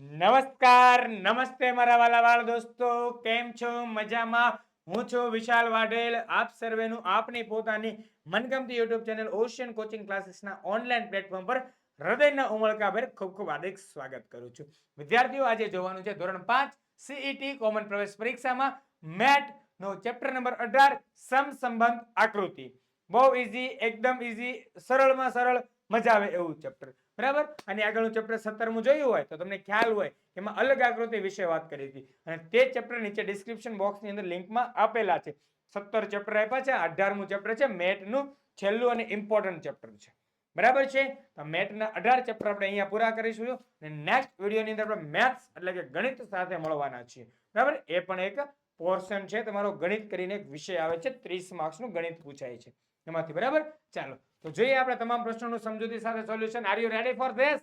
નમસ્કાર, નમસ્તે મારા વાલા વાળ દોસ્તો. કેમ છો? મજામાં? હું છું વિશાલ વાઢેલ. આપ સર્વેનું આપની પોતાની મનગમતી યુટ્યુબ ચેનલ ઓશિયન કોચિંગ ક્લાસીસના ઓનલાઈન પ્લેટફોર્મ પર હૃદયના ઉમળકાભેર ખૂબ ખૂબ હાર્દિક સ્વાગત કરું છું. વિદ્યાર્થીઓ, આજે જોવાનું છે ધોરણ પાંચ સીઈટી કોમન પ્રવેશ પરીક્ષામાં મેટ નો ચેપ્ટર નંબર અઢાર સમસંબંધ આકૃતિ. બહુ ઇઝી એકદમ ઇઝી સરળમાં સરળ મજા આવે એવું ચેપ્ટર બરાબર? અને આગળનું ચેપ્ટર સત્તરમું જોયું હોય તો તમને ખ્યાલ હોય એમાં અલગ આકૃતિ વિશે વાત કરી હતી. અને તે ચેપ્ટર નીચે ડિસ્ક્રિપ્શન બોક્સની અંદર લિંકમાં આપેલા છે. સત્તર ચેપ્ટર આપ્યા છે, અઢારમું ચેપ્ટર છે મેટનું છેલ્લું અને ઇમ્પોર્ટન્ટ ચેપ્ટર છે. બરાબર છે? તો મેટના અઢાર ચેપ્ટર આપણે અહીંયા પૂરા કરીશું અને નેક્સ્ટ વિડીયોની અંદર આપણે મેથ્સ એટલે કે ગણિત સાથે મળવાના છીએ. બરાબર? એ પણ એક પોર્શન છે. તમારો ગણિત કરીને એક વિષય આવે છે. ત્રીસ માર્ક્સનું ગણિત પૂછાય છે. એમાંથી બરાબર? ચાલો. તો જોઈએ આપણે તમામ પ્રશ્નોનું સમજૂતી સાથે solution are you ready for this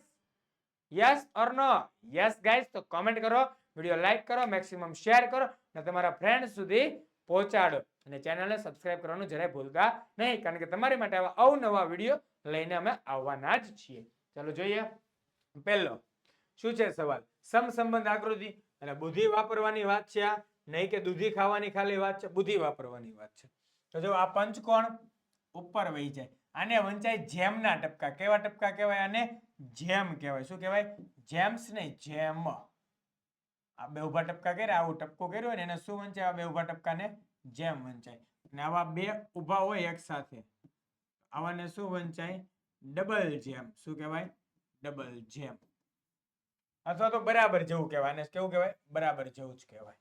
yes or no yes guys તો કોમેન્ટ કરો વિડિયો લાઈક કરો મેક્સિમમ શેર કરો અને તમારા ફ્રેન્ડ સુધી પહોંચાડો. અને ચેનલને સબસ્ક્રાઇબ કરવાનું જરાય ભૂલતા નહીં, કારણ કે તમારી માટે આવા અવનવા વીડિયો લઈને અમે આવવાના જ છીએ. ચાલો જોઈએ. પહેલો, શું છે સવાલ? સમસંબંધ આકૃતિ. અને બુદ્ધિ વાપરવાની વાત છે આ, નહીં કે દૂધી ખાવાની ખાલી વાત છે, બુદ્ધિ વાપરવાની વાત છે. તો જો આ પંચકોણ ઉપર વહી જાય. આને વંચાય જેમના ટપકા. કેવા ટપકા કહેવાય આને? જેમ કહેવાય. શું કહેવાય? જેમ્સ નહીં જેમ. આ બે ઊભા ટપકા કર્યા, આવું ટપકું કર્યું હોય ને એને શું વંચાય? આ બે ઊભા ટપકાને જેમ વંચાય. અને આવા બે ઊભા હોય એક સાથે. આવાને શું વંચાય? ડબલ જેમ. શું કહેવાય? ડબલ જેમ. અથવા તો બરાબર જેવું કહેવાય. અને કેવું કહેવાય? બરાબર જેવું જ કહેવાય.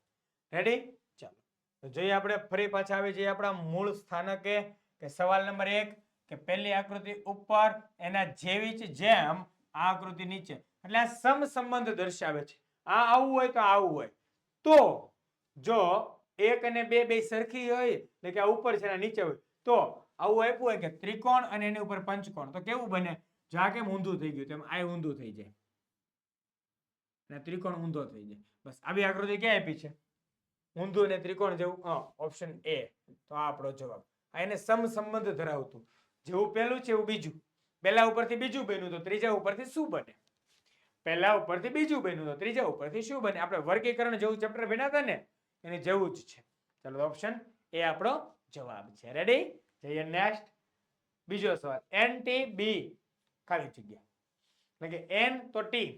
રેડી ચાલો. તો જોઈએ આપણે ફરી પાછા આવી જઈએ આપણા મૂળ સ્થાનકે, કે સવાલ નંબર એક. કે પહેલી આકૃતિ ઉપર એના જેવી જ જેમ આ આકૃતિ નીચે. એટલે આ સમ સંબંધ દર્શાવે છે. આ આવું હોય તો આવું હોય. તો જો એક અને બે બે સરખી હોય, એટલે કે આ ઉપર છે નીચે હોય, તો આવું આપ્યું હોય કે ત્રિકોણ અને એની ઉપર પંચકોણ. તો કેવું બને? જો કેમ ઊંધું થઈ ગયું તેમ આ ઊંધું થઈ જાય. અને ત્રિકોણ ઊંધો થઈ જાય. બસ આવી આકૃતિ ક્યાં આપી છે? ઊંધું અને ત્રિકોણ જેવું ઓપ્શન એ. તો આ આપણો જવાબ. આ એને સમ સંબંધ ધરાવતું. જેવું પહેલું છે એવું બીજું. પહેલા ઉપરથી બીજું બન્યું તો ત્રીજા ઉપરથી શું બને? પહેલા ઉપરથી બીજું બન્યું તો ત્રીજા ઉપરથી શું બને? આપણે વર્ગીકરણ જેવું ચેપ્ટર ભણ્યા ને, એને જેવું જ છે. ચલો ઓપ્શન એ આપણો જવાબ છે. રેડી જઈએ નેક્સ્ટ બીજો સવાલ. એન ટી બી ખાલી જગ્યા. એટલે કે એન તો ટી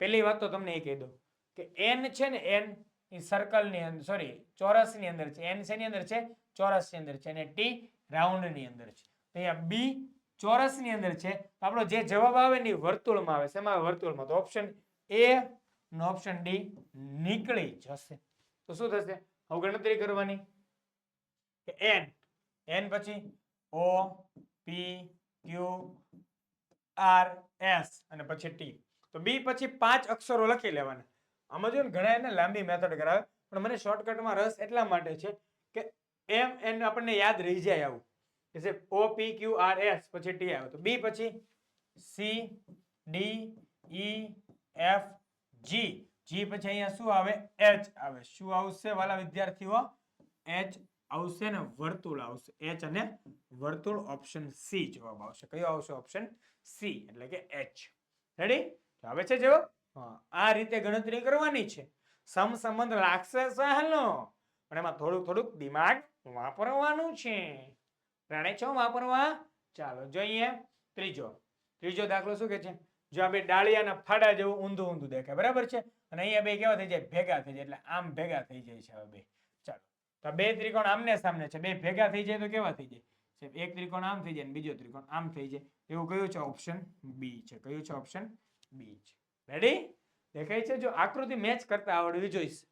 પહેલી વાત તો તમને એ કહી દઉં કે એન છે ને એન એ સર્કલની અંદર સોરી ચોરસની અંદર છે. એન શેની અંદર છે? ચોરસની અંદર છે. અને ટી રાઉન્ડની અંદર છે. અહીંયા બી ચોરસની અંદર છે. તો આપણો જે જવાબ આવે ને વર્તુળમાં આવે શેમાં? વર્તુળમાં તો ઓપ્શન એ ઓપ્શન ડી નીકળી જશે. તો શું થશે? હવે ગણતરી કરવાની. એન એન પછી O P Q R S અને પછી ટી તો બી પછી પાંચ અક્ષરો લખી લેવાના. આમાં જો ઘણા એને લાંબી મેથડ કરાવે. પણ મને શોર્ટકટમાં રસ એટલા માટે છે કે એમ એન આપણને યાદ રહી જાય આવું. કે જે O P Q R S પછી ટી આવે તો બી પછી C D E F G G પછી અહીંયા શું આવે? એચ આવે. શું આવશે વાલા વિદ્યાર્થીઓ? એચ આવશે ને વર્તુળ આવશે. એચ અને વર્તુળ ઓપ્શન સી જવાબ આવશે. કયો આવશે? ઓપ્શન સી એટલે કે એચ રેડી આવે છે જવાબ? આ રીતે ગણતરી કરવાની છે. સમ સંબંધ લાગશે સહેલો પણ એમાં થોડુંક થોડુંક દિમાગ વાપરવાનું છે. રાણે છો વાપરવા? ચાલો જોઈએ. ત્રીજો. ત્રીજો દાખલો શું કે છે? જો આ બે ડાળિયાના ફાડા જેવું ઊંધું ઊંધું દેખાય બરાબર છે? અને અહીંયા બે કેવા થઈ જાય? ભેગા થઈ જાય એટલે આમ ભેગા થઈ જાય છે હવે બે. ચાલો. તો બે ત્રિકોણ આમને સામને છે. બે ભેગા થઈ જાય તો કેવા થઈ જાય? સાહેબ, એક ત્રિકોણ આમ થઈ જાય બીજો ત્રિકોણ આમ થઈ જાય. એવું કયું છે? ઓપ્શન બી છે. કયું છે? ઓપ્શન બી છે. રેડી દેખાય છે? જો આકૃતિ મેચ કરતા આવડવી જોઈશે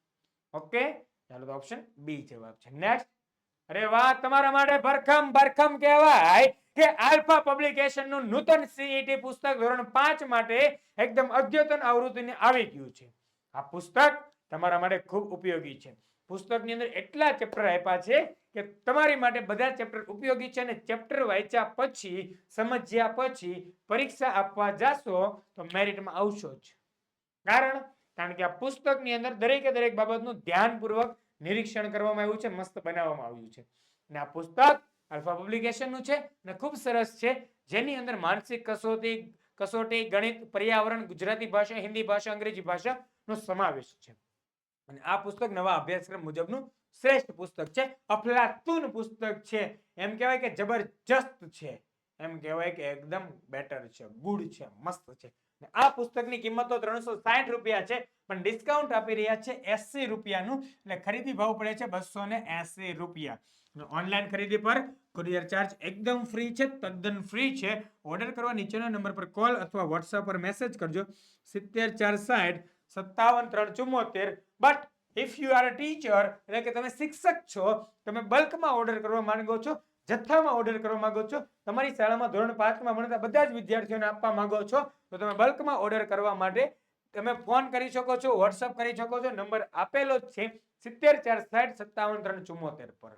ઓકે? ચાલો તો ઓપ્શન બી જવાબ છે. નેક્સ્ટ અરે વાહ, તમારા માટે ભરખમ ભરખમ કહેવાય કે આલ્ફા પબ્લિકેશનનું નૂતન સીઈટી પુસ્તક ધોરણ પાંચ માટે એકદમ અદ્યતન આવૃત્તિને આવી ગયું છે. આ પુસ્તક તમારા માટે ખૂબ ઉપયોગી છે. પુસ્તકની અંદર એટલા ચેપ્ટર આપ્યા છે કે તમારી માટે બધા ચેપ્ટર ઉપયોગી છે અને ચેપ્ટર વાંચ્યા પછી, સમજ્યા પછી પરીક્ષા આપવા જાશો તો મેરિટમાં આવશો જ. કારણ કારણ કે આ પુસ્તકની અંદર દરેકે દરેક બાબતનું ધ્યાનપૂર્વક નિરીક્ષણ કરવામાં આવ્યું છે, મસ્ત બનાવવામાં આવ્યું છે. અને આ પુસ્તક આલ્ફા પબ્લિકેશનનું છે અને ખૂબ સરસ છે. જેની અંદર માનસિક કસોટી કસોટી, ગણિત, પર્યાવરણ, ગુજરાતી ભાષા, હિન્દી ભાષા, અંગ્રેજી ભાષાનો સમાવેશ છે. અને આ પુસ્તક નવા અભ્યાસક્રમ મુજબનું શ્રેષ્ઠ પુસ્તક છે. અફલાતુન પુસ્તક છે. એમ કહેવાય કે જબરજસ્ત છે. એમ કહેવાય કે એકદમ બેટર છે ગુડ છે, મસ્ત છે. આ પુસ્તકની કિંમત તો ત્રણસો સાઠ રૂપિયા છે. પણ ડિસ્કાઉન્ટ આપી રહ્યા છે એસી રૂપિયાનું એટલે ખરીદી ભાવ પડે છે બસો ને એસી રૂપિયા. ઓનલાઈન ખરીદી પર કુરિયર ચાર્જ એકદમ ફ્રી છે, તદ્દન ફ્રી છે. ઓર્ડર કરવા નીચેના નંબર પર કોલ અથવા વોટ્સઅપ પર મેસેજ કરજો. સિત્તેર ચાર સાઠ સત્તાવન ત્રણ ચુમ્મોતેર. But if you are a teacher એટલે કે તમે શિક્ષક છો, તમે બલ્કમાં ઓર્ડર કરવા માંગો છો, જથ્થામાં ઓર્ડર કરવા માંગો છો, તમારી શાળામાં ધોરણ પાંચમાં ભણતા બધા જ વિદ્યાર્થીઓને આપવા માંગો છો, તો તમે બલ્કમાં ઓર્ડર કરવા માટે તમે ફોન કરી શકો છો વોટ્સઅપ કરી શકો છો, નંબર આપેલો જ છે સિત્તેર ચાર સાઠ સત્તાવન ત્રણ ચુમ્મોતેર પર.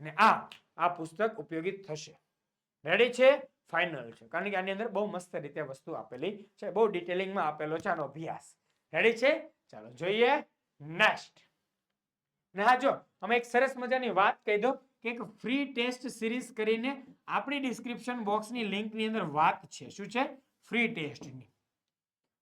અને આ આ પુસ્તક ઉપયોગી થશે. રેડી છે? ફાઇનલ છે. કારણ કે આની અંદર બહુ મસ્ત રીતે વસ્તુ આપેલી છે. બહુ ડિટેલિંગમાં આપેલો છે આનો અભ્યાસ. રેડી છે? ચાલો જોઈએ. નેક્સ્ટ ને હા, જો અમે એક સરસ મજાની વાત કહી દો કે એક ફ્રી ટેસ્ટ સિરીઝ કરીને આપણી ડિસ્ક્રિપ્શન બોક્સની લિંકની અંદર વાત છે. શું છે? ફ્રી ટેસ્ટની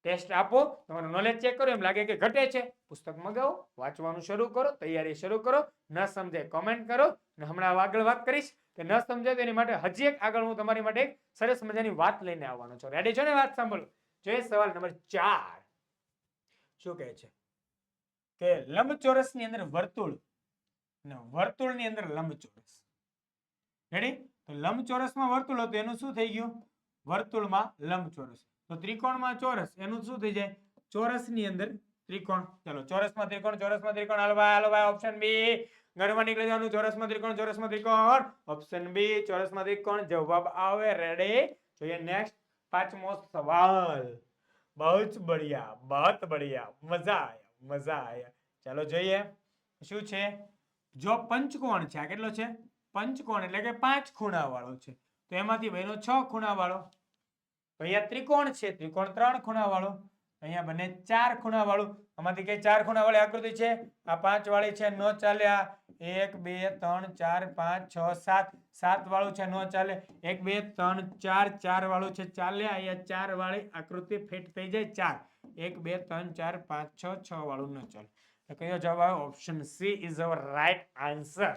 ટેસ્ટ આપો, તમારું નોલેજ ચેક કરો, એમ લાગે કે ઘટે છે. પુસ્તક મગાવો, વાંચવાનું શરૂ કરો, તૈયારી શરૂ કરો, ન સમજે કોમેન્ટ કરો અને હમણાં આગળ વાત કરીશ કે ન સમજાય તો એની માટે હજી એક આગળ હું તમારી માટે એક સરસ મજાની વાત લઈને આવવાનો છું. રેડી છો ને વાત સાંભળો? જોઈએ સવાલ નંબર ચાર શું કહે છે? કે લંબચોરસની અંદર વર્તુળ અને વર્તુળની અંદર લંબચોરસ. રેડી તો લંબચોરસમાં વર્તુળ હતું, એનું શું થઈ ગયું? વર્તુળમાં લંબચોરસ. તો ત્રિકોણમાં ચોરસ, એનું શું થઈ જાય? ચોરસની અંદર ત્રિકોણ. ચલો, ચોરસમાં ત્રિકોણ ચોરસમાં ત્રિકોણ. હલવાય હલવાય ઓપ્શન બી ગણવા નીકળી જવાનું. ચોરસમાં ત્રિકોણ ચોરસમાં ત્રિકોણ. ઓપ્શન બી ચોરસમાં ત્રિકોણ. જવાબ આવે રેડી જોઈએ નેક્સ્ટ પાંચમો સવાલ. બહુ જ બઢિયા બહુ બઢિયા. મજા આયા મજા આયા. ચાલો જોઈએ, શું છે? જો પંચકોણ છે, આ કેટલો છે? પંચકોણ એટલે કે પાંચ ખૂણા વાળો છે. તો એમાંથી બન્યો છ ખૂણા વાળો તો અહીંયા ત્રિકોણ છે. ત્રિકોણ ત્રણ ખૂણા વાળો અહીંયા બને ચાર ખૂણા વાળું આમાંથી કઈ ચાર ખૂણા વાળી આકૃતિ છે? આ પાંચ વાળી છે, ન ચાલે. આ એક, બે, ત્રણ, ચાર, પાંચ, છ, સાત. સાત વાળું છે, ન ચાલે. એક, બે, ત્રણ, ચાર. ચાર વાળું છે, ચાલે. અહીંયા ચાર વાળી આકૃતિ ફિટ થઈ જાય ચાર. એક, બે, ત્રણ, ચાર, પાંચ, છ છ વાળું ન ચાલે. તો કયો જવાબ આવે? Option C is our right answer.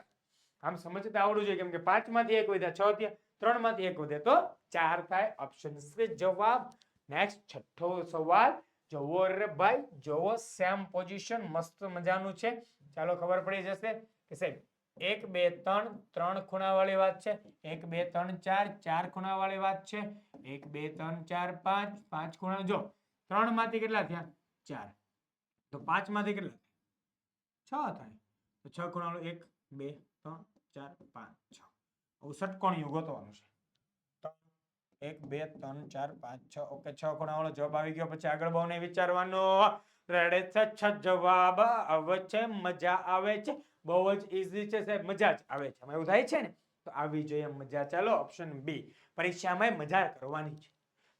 આમ સમજતા આવડવું જોઈએ કેમ કે પાંચમાંથી એક વધ્યા, છ થયા ત્રણમાંથી એક વધે તો ચાર થાય ઓપ્શન સી જવાબ? નેક્સ્ટ છઠ્ઠો સવાલ. જોવો રે ભાઈ જોવો સેમ પોઝિશન મસ્ત મજાનું છે. ચાલો ખબર પડી જશે કે સાહેબ, એક, બે, ત્રણ ત્રણ ખૂણા વાળી વાત છે. એક, બે, ત્રણ, ચાર ચાર ખૂણા વાળી વાત છે. એક, બે, ત્રણ, ચાર, પાંચ પાંચ ખૂણા. જો ત્રણમાંથી કેટલા થયા? ચાર. તો પાંચમાંથી કેટલા છ થાય. તો છ ખૂણા એક, બે, ત્રણ, ચાર, પાંચ, છ. આવું ષટકોણિયું ગોતવાનું છે. એક, બે, ત્રણ, ચાર, પાંચ, છ, ઓકે, છ ખૂણા વાળો જવાબ આવી ગયો. પછી આગળ બહુ નહીં વિચારવાનો. રેડે છે? છ જવાબ. આવે છે, મજા આવે છે? બહુ જ ઈઝી છે સાહેબ. મજા જ આવે છે. એવું થાય છે ને, તો આવી જોઈએ મજા. ચાલો ઓપ્શન બી પરીક્ષામાં મજા કરવાની છે.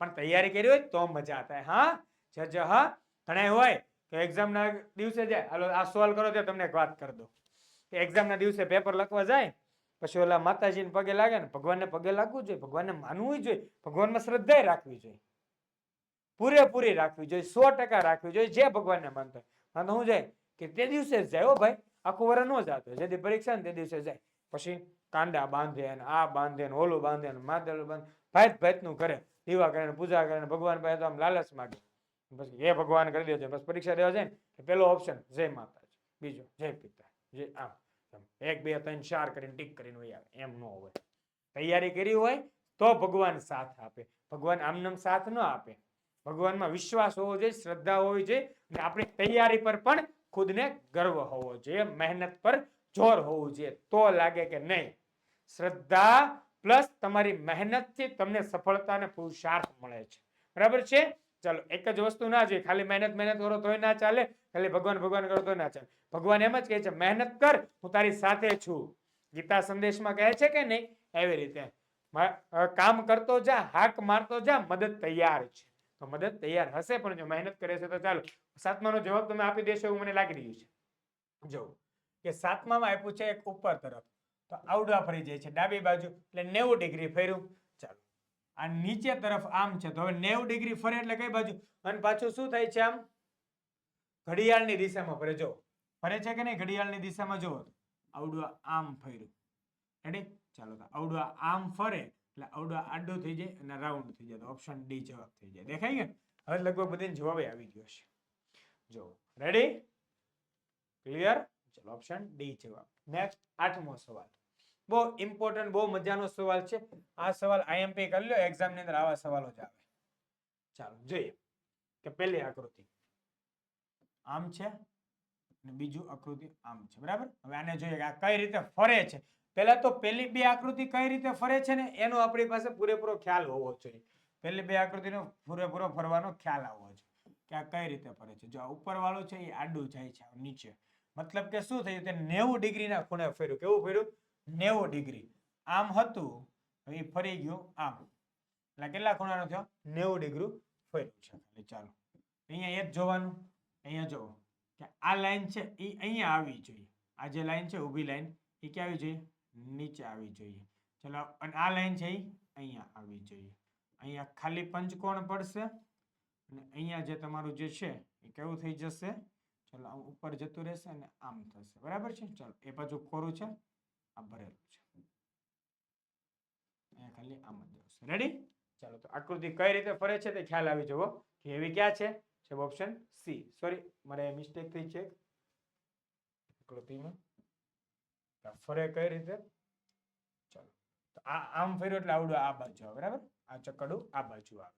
પણ તૈયારી કરી હોય તો મજા થાય. હા? જ જ હા? ઘણા હોય કે એક્ઝામના દિવસે જાય. હાલો, આ સોલ્વ કરો તો તમને એક વાત કરી દો કે એક્ઝામના દિવસે પેપર લખવા જાય પછી ઓલા માતાજીને પગે લાગે ને, ભગવાનને પગે લાગવું જોઈએ, ભગવાનને માનવું જોઈએ, ભગવાનમાં શ્રદ્ધા રાખવી જોઈએ. પૂરેપૂરી રાખવી જોઈએ, સો ટકા રાખવી જોઈએ, જે ભગવાનને માનતો હોય. હું જાય કે તે દિવસે જાય ભાઈ, આખું વર ન જાતો જેથી પરીક્ષા ને તે દિવસે જાય. પછી કાંડા બાંધે ને, આ બાંધે ને, ઓલું બાંધે ને, માદળ બાંધે ભાઈ ભાતનું કરે દીવા કરે પૂજા કરે ને ભગવાન પાસે તો આમ લાલચ માગે. પછી હે ભગવાન કરી દેજો બસ પરીક્ષા દેવા જાય ને પેલો ઓપ્શન જય માતાજી, બીજો, જય પિતા, જય આમ. એક, બે, ત્રણ, ચાર કરીને ટીક કરીને હોય એમ ન હોય. તૈયારી કરી હોય તો ભગવાન સાથ આપે. ભગવાન આમનામ સાથ ન આપે. ભગવાનમાં વિશ્વાસ હોવો જોઈએ, શ્રદ્ધા હોવી જોઈએ અને આપણી તૈયારી પર પણ ખુદને ગર્વ હોવો જોઈએ, મહેનત પર જોર હોવું જોઈએ. તો લાગે કે નહીં? શ્રદ્ધા પ્લસ તમારી મહેનતથી તમને સફળતા અને પુરુષાર્થ મળે છે. બરાબર છે? ચાલો, એક જ વસ્તુ ના જોઈએ ખાલી મહેનત મહેનત કરો તોય ના ચાલે, ખાલી ભગવાન ભગવાન કરો તોય ના ચાલે. ભગવાન એમ જ કહે છે, મહેનત કર, હું તારી સાથે છું. ગીતા સંદેશમાં કહે છે કે નહીં? એવી રીતે. કામ કરતો જા, હાક મારતો જા, મદદ તૈયાર છે. તો મદદ તૈયાર હશે, પણ જો મહેનત કરે છે તો ચાલો, સાતમાનો જવાબ તમે આપી દેશો એવું મને લાગી રહ્યું છે. જો કે સાતમામાં આપ્યું છે એક ઉપર તરફ. તો આવડવા ફરી જાય છે, ડાબી બાજુ, એટલે નેવું ડિગ્રી ફેર્યું. આ નીચે તરફ આમ છે. તો હવે નેવું ડિગ્રી ફરે એટલે કઈ બાજુ? અને પાછું શું થાય છે આમ? ઘડિયાળની દિશામાં ફરે. જો, ફરે છે કે નહીં? ઘડિયાળની દિશામાં જો આવડું આમ ફર્યું. રેડી ચાલો તો આમ ફરે એટલે આવડું આડો થઈ જાય અને રાઉન્ડ થઈ જાય. તો ઓપ્શન ડી જવાબ થઈ જાય. દેખાય ગયો? હવે લગભગ બધાને જવાબ આવી ગયો છે. જો રેડી ક્લિયર ચલો ઓપ્શન ડી જવાબ. નેક્સ્ટ આઠમો સવાલ. બહુ ઇમ્પોર્ટન્ટ બહુ મજાનો સવાલ છે. આ સવાલ આઈએમપી કરી લો એક્ઝામની અંદર આવા સવાલો જ આવે. ચાલો, જોઈએ. કે પહેલી આકૃતિ. આમ છે અને બીજું આકૃતિ આમ છે, બરાબર? હવે આને જોઈએ કે આ કઈ રીતે ફરે છે. પહેલા તો પહેલી બે આકૃતિ કઈ રીતે ફરે છે ને, એનો આપણી પાસે પૂરેપૂરો ખ્યાલ હોવો જોઈએ. પહેલી બે આકૃતિનો પૂરેપૂરો ફરવાનો ખ્યાલ આવવો જોઈએ કે આ કઈ રીતે ફરે છે. જો આ ઉપર વાળું છે એ આડું જાય છે, નીચે. મતલબ કે શું થયું? તે નેવું ડિગ્રીના ખૂણે ફર્યું. કેવું ફર્યું? નેવું ડિગ્રી. આમ હતું એ ફરી ગયું આમ. એટલે કેટલા ખૂણાનો થયો? નેવું ડિગ્રી ફર્યું છે. એટલે ચાલો, અહીંયા એ જ જોવાનું, અહીંયા જુઓ, કે આ લાઈન છે એ અહીંયા આવવી જોઈએ. આ જે લાઈન છે, ઊભી લાઈન એ ક્યાં આવી જોઈએ? નીચે આવી જોઈએ. ચલો, અને આ લાઈન છે એ અહીંયા આવી જોઈએ. અહીંયા ખાલી પંચકોણ પડશે, અને અહીંયા જે તમારું જે છે, એ કેવું થઈ જશે? ચલો, આમ ઉપર જતું રહેશે અને આમ થશે. બરાબર છે? ચલો, એ બાજુ કોરું છે. ભરેલું છે. અહીંયા ખાલી આમ જ જશે રેડી ચાલો, તો આકૃતિ કઈ રીતે ફરે છે તે ખ્યાલ આવી જવો કે એવી ક્યાં છે? છે ઓપ્શન સી સોરી મારે મિસ્ટેક થઈ છે આકૃતિમાં. ફરે કઈ રીતે? ચાલો, તો આ આમ ફર્યો એટલે આવડું આ બાજુ આવે, બરાબર? આ ચકડું આ બાજુ આવે.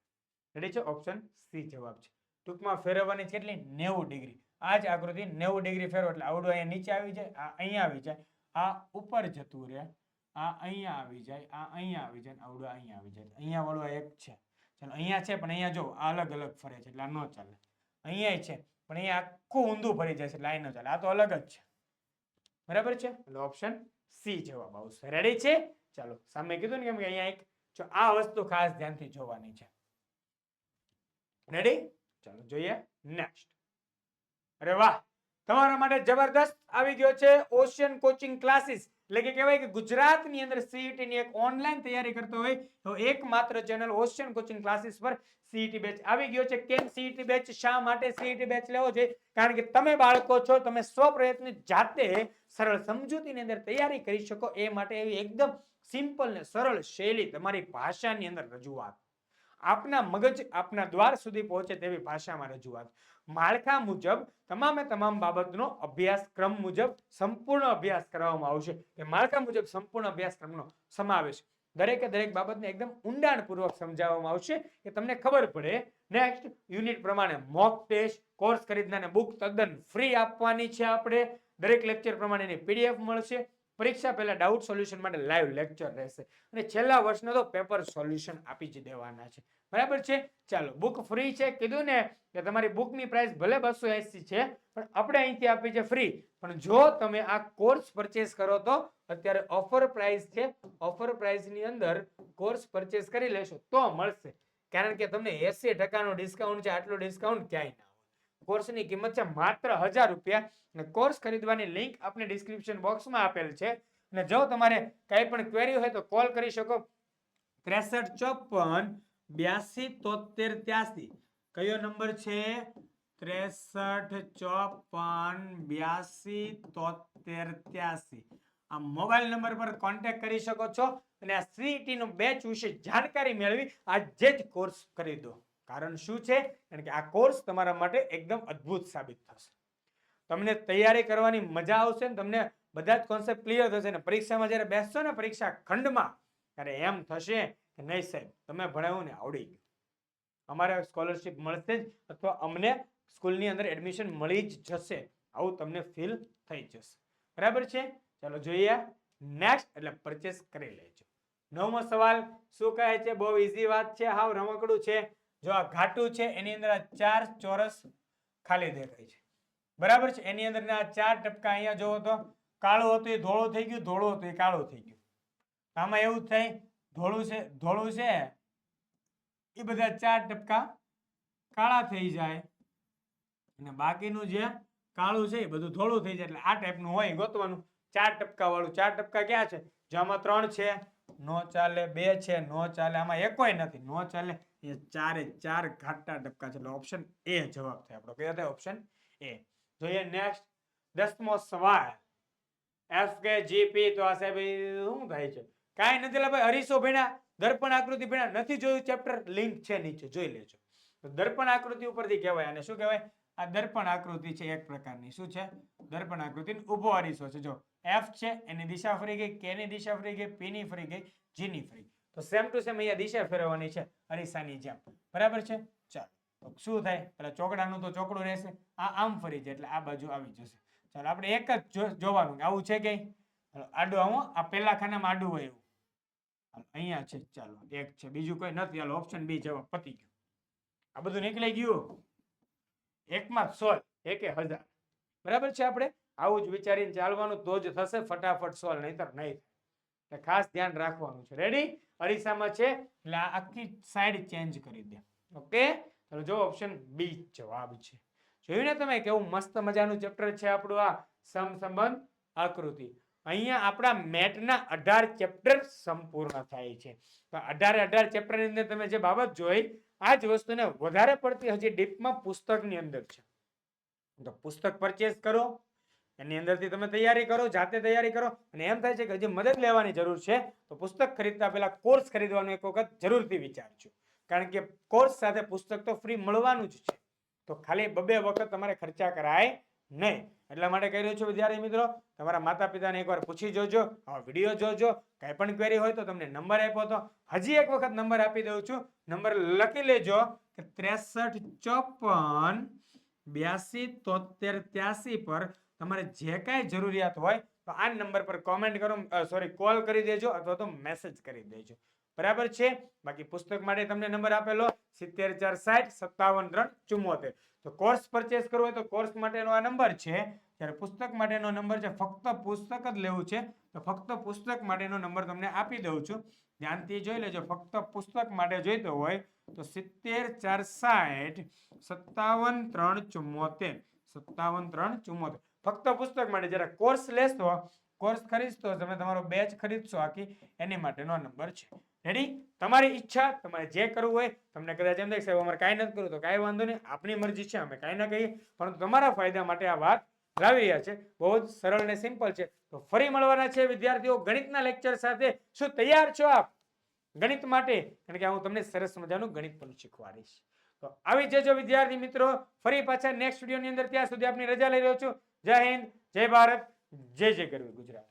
રેડી છે? ઓપ્શન સી જવાબ છે. ટૂંકમાં ફેરવવાની છે કેટલી નેવું ડિગ્રી. આ જ આકૃતિ નેવું ડિગ્રી ફેરવો એટલે આવડું અહીંયા નીચે આવી જાય, આ અહીંયા આવી જાય. આ ઉપર જતું રહે, આ અહીંયા આવી જાય, આ અહીંયા આવી જાય આવડું અહીંયા આવી જાય. અહીંયા વાળું એક છે. ચાલો, અહીંયા છે, પણ અહીંયા જો અલગ અલગ ફરે છે, એટલે આ ન ચાલે. અહીંયા છે, પણ અહીંયા આખું ઊંધું ફરી જાય છે આ ન ચાલે. આ તો અલગ જ છે. બરાબર છે? એટલે ઓપ્શન સી જવાબ આવશે. રેડી છે? ચાલો, સામે કીધું ને કેમ કે અહીંયા એક, જો આ વસ્તુ ખાસ ધ્યાનથી જોવાની છે. રેડી ચાલો, જોઈએ. નેક્સ્ટ અરે વાહ! તમારા માટે જબરદસ્ત આવી ગયો છે ઓશિયન કોચિંગ ક્લાસીસ. એટલે કે કહેવાય કે ગુજરાતની અંદર સીઈટી ની એક ઓનલાઈન તૈયારી કરતો હોય તો એકમાત્ર ચેનલ ઓશિયન કોચિંગ ક્લાસીસ પર સીઈટી બેચ આવી ગયો છે. કેમ સીઈટી બેચ? શા માટે સીઈટી બેચ લેવો છે? કારણ કે તમે બાળકો છો, તમે સ્વપ્રયત્ન જાતે સરળ સમજૂતીની અંદર તૈયારી કરી શકો. એ માટે એવી એકદમ સિમ્પલ ને સરળ શૈલી તમારી ભાષાની અંદર રજૂઆત. આપના મગજ આપના દ્વાર સુધી પહોંચે તેવી ભાષામાં રજૂઆત. માળખા મુજબ, તમામે તમામ બાબતનો અભ્યાસક્રમ મુજબ સંપૂર્ણ અભ્યાસ કરવામાં આવશે. કે માળખા મુજબ સંપૂર્ણ અભ્યાસક્રમનો સમાવેશ દરેકે દરેક બાબતને એકદમ ઊંડાણપૂર્વક સમજાવવામાં આવશે. કે તમને ખબર પડે નેક્સ્ટ યુનિટ પ્રમાણે મોક ટેસ્ટ કોર્સ ખરીદનારને બુક તદ્દન ફ્રી આપવાની છે આપણે. દરેક લેક્ચર પ્રમાણેની પીડીએફ મળશે. પરીક્ષા પહેલા ડાઉટ સોલ્યુશન માટે લાઈવ લેક્ચર રહેશે. અને છેલ્લા વર્ષનો તો પેપર સોલ્યુશન આપી જ દેવાના છે. બરાબર છે? ચાલો બુક ફ્રી છે. કીધું ને કે તમારી બુકની પ્રાઇસ ભલે બસો એસી છે, પણ આપણે અહીંથી આપી છે ફ્રી પણ જો તમે આ કોર્સ પરચેસ કરો તો અત્યારે ઓફર પ્રાઇસ છે. ઓફર પ્રાઇસની અંદર કોર્સ પરચેસ કરી લેશો તો મળશે. કારણ કે તમને એસી ટકાનું ડિસ્કાઉન્ટ છે. આટલું ડિસ્કાઉન્ટ ક્યાંય ના કોર્સની કિંમત છે માત્ર હજાર રૂપિયા. અને કોર્સ ખરીદવાની લિંક આપણે ડિસ્ક્રિપ્શન બોક્સમાં આપેલ છે. અને જો તમારે કંઈ પણ ક્વેરી હોય તો કોલ કરી શકો. ત્રેસઠ, ચોપન, બ્યાસી તોતેર ત્યાસી. કયો નંબર છે? ત્રેસઠ, ચોપન, બ્યાસી તોતેર ત્યાસી. આ મોબાઈલ નંબર પર કોન્ટેક્ટ કરી શકો છો. અને આ સીઈટી નો બેચ વિશે જાણકારી મેળવી આજે જ કોર્સ કરી દો. કારણ શું છે? કારણ કે આ કોર્સ તમારા માટે એકદમ અદ્ભુત સાબિત થશે. તમને તૈયારી કરવાની મજા આવશે ને તમને બધા જ કોન્સેપ્ટ ક્લિયર થશે ને પરીક્ષામાં જ્યારે બેસશો ને પરીક્ષા ખંડમાં, ત્યારે એમ થશે કે નહીં સાહેબ, તમે ભણાવ્યું ને આવડી ગયું. અમારે સ્કોલરશિપ મળશે જ અથવા અમને સ્કૂલની અંદર એડમિશન મળી જ જશે. આવું તમને ફીલ થઈ જશે. બરાબર છે? ચાલો જોઈએ નેક્સ્ટ એટલે પરચેસ કરી લેજો. નવમો સવાલ, શું કહે છે? બહુ ઈઝી વાત છે. હાવ રમકડું છે. જો આ ઘાટું છે, એની અંદર આ ચાર ચોરસ ખાલી દેખાય છે. બરાબર છે? એની અંદર આ ચાર ટપકા અહીંયા જોવો તો કાળું હતું એ ધોળું થઈ ગયું, ધોળું હતું એ કાળું થઈ ગયું. આમાં એવું થાય, ધોળું છે ધોળું છે, એ બધા ચાર ટપકા કાળા થઈ જાય. અને બાકીનું જે કાળું છે એ બધું ધોળું થઈ જાય. એટલે આ ટાઈપનું હોય ગોતવાનું. ચાર ટપકા વાળું ચાર ટપકા ક્યાં છે? જો આમાં ત્રણ છે, નો ચાલે, બે છે, નો ચાલે. આમાં એકોય નથી. નો ચાલે એ ચારે ચાર ઘાટા ટપકા છે. એટલે ઓપ્શન એ જવાબ થાય આપણો. કયો થાય? ઓપ્શન એ જોઈએ નેક્સ્ટ દસમો સવાલ. એફ કે જીપી તો આ સાહેબ શું થાય છે? કાંઈ નથી ભાઈ હરીશો ભીણા દર્પણ આકૃતિ ભણ્યા નથી જોયું? ચેપ્ટર લિંક છે નીચે. જોઈ લેજો. તો દર્પણ આકૃતિ ઉપરથી કહેવાય. અને શું કહેવાય? આ દર્પણ આકૃતિ છે એક પ્રકારની. શું છે? દર્પણ આકૃતિ. ઊભો અરીસો છે. જો એફ છે, એની દિશા ફરી ગઈ કે ની દિશા ફરી ગઈ પી ની ફરી ગઈ જી ની ફરી તો સેમ ટુ સેમ અહીંયા દિશા ફેરવવાની છે, અરીસાની જેમ. બરાબર છે? ચાલો. શું થાય? પેલા ચોકડાનું તો ચોકડું રહેશે. આ આમ ફરી જાય, એટલે આ બાજુ આવી જશે. ચાલો, આપણે એક જ જોવાનું આવું છે કે આડું આવું. આ પેલા ખાનામાં આડું હોય એવું. અહીંયા છે. ચાલો, એક છે. બીજું કોઈ નથી. ચાલો ઓપ્શન બી જવાબ પતી ગયું. આ બધું નીકળી ગયું. એકમાં સોલ્વ. એકે હજાર. બરાબર છે આપણે? આવું જ વિચારીને ચાલવાનું તો જ થશે. ફટાફટ સોલ્વ, નહીતર નહીં એટલે ખાસ ધ્યાન રાખવાનું છે. રેડી અરીસામાં છે. એટલે આખી સાઈડ ચેન્જ કરી દે. ઓકે ચલો જો ઓપ્શન બી જવાબ છે. જોયું ને તમે કેવું મસ્ત મજાનું ચેપ્ટર છે આપણું આ સમસંબંધ આકૃતિ. અહીંયા આપણા મેટના અઢાર ચેપ્ટર સંપૂર્ણ થાય છે. તો અઢારે અઢાર ચેપ્ટરની અંદર તમે જે બાબત જોઈ, આ જ વસ્તુને વધારે પડતી હજી ડીપમાં પુસ્તકની અંદર છે. તો પુસ્તક પરચેસ કરો. એની અંદરથી તમે તૈયારી કરો, જાતે તૈયારી કરો. અને એમ થાય છે કે હજી મદદ લેવાની જરૂર છે, તો પુસ્તક ખરીદતા પહેલા કોર્સ ખરીદવાનો એક વખત જરૂરથી વિચારજો. કારણ કે કોર્સ સાથે પુસ્તક તો ફ્રી મળવાનું જ છે. તો ખાલી બબે વખત તમારે ખર્ચા કરાય નહીં. એટલા માટે કહી રહ્યો છું વિદ્યાર્થી મિત્રો, તમારા માતા પિતાને એકવાર પૂછી જોજો આ વીડિયો જોજો. કાંઈ પણ ક્વેરી હોય તો તમને નંબર આપ્યો તો હજી એક વખત નંબર આપી દઉં છું. નંબર લખી લેજો કે ત્રેસઠ ચોપન, બ્યાસી તોતેર ત્યાસી પર તમારે જે કાંઈ જરૂરિયાત હોય તો આ નંબર પર કોમેન્ટ કરો સોરી કોલ કરી દેજો અથવા તો મેસેજ કરી દેજો. બરાબર છે? બાકી પુસ્તક માટે તમને નંબર આપેલો સિત્તેર ચાર સાઠ સત્તાવન ત્રણ ચુમ્મોતેર તો કોર્સ પરચેસ કરવો હોય તો કોર્સ માટેનો આ નંબર છે. જ્યારે પુસ્તક માટેનો નંબર છે, ફક્ત પુસ્તક જ લેવું છે, તો ફક્ત પુસ્તક માટેનો નંબર તમને આપી દઉં છું. ધ્યાનથી જોઈ લેજો, ફક્ત પુસ્તક માટે જોઈતો હોય તો સિત્તેર ચાર સાઠ સત્તાવન ત્રણ ચુમ્મોતેર સત્તાવન, ત્રણ ચુમ્મોતેર ફક્ત પુસ્તક માટે જ્યારે કોર્સ લેશો કોર્સ ખરીદશો, તમે તમારો બેચ ખરીદશો આખી, એની માટેનો નંબર છે. રેડી તમારી ઈચ્છા, તમારે જે કરવું હોય, તમને કદાચ એમ થાય સાહેબ, અમારે કાંઈ નથી કરવું, તો કાંઈ વાંધો નહીં આપણી મરજી છે, અમે કાંઈ ના કહીએ. પરંતુ તમારા ફાયદા માટે આ વાત લાવી રહ્યા છે. બહુ જ સરળ ને સિમ્પલ છે. તો ફરી મળવાના છે વિદ્યાર્થીઓ ગણિતના લેક્ચર સાથે. શું તૈયાર છો આપ? ગણિત માટે. કારણ કે હું તમને સરસ મજાનું ગણિત પણ શીખવાડીશ. તો આવી જજો વિદ્યાર્થી મિત્રો, ફરી પાછા નેક્સ્ટ વિડીયોની અંદર ત્યાં સુધી આપની રજા લઈ રહ્યો છું. જય હિન્દ, જય ભારત, જય જય ગરવી ગુજરાત.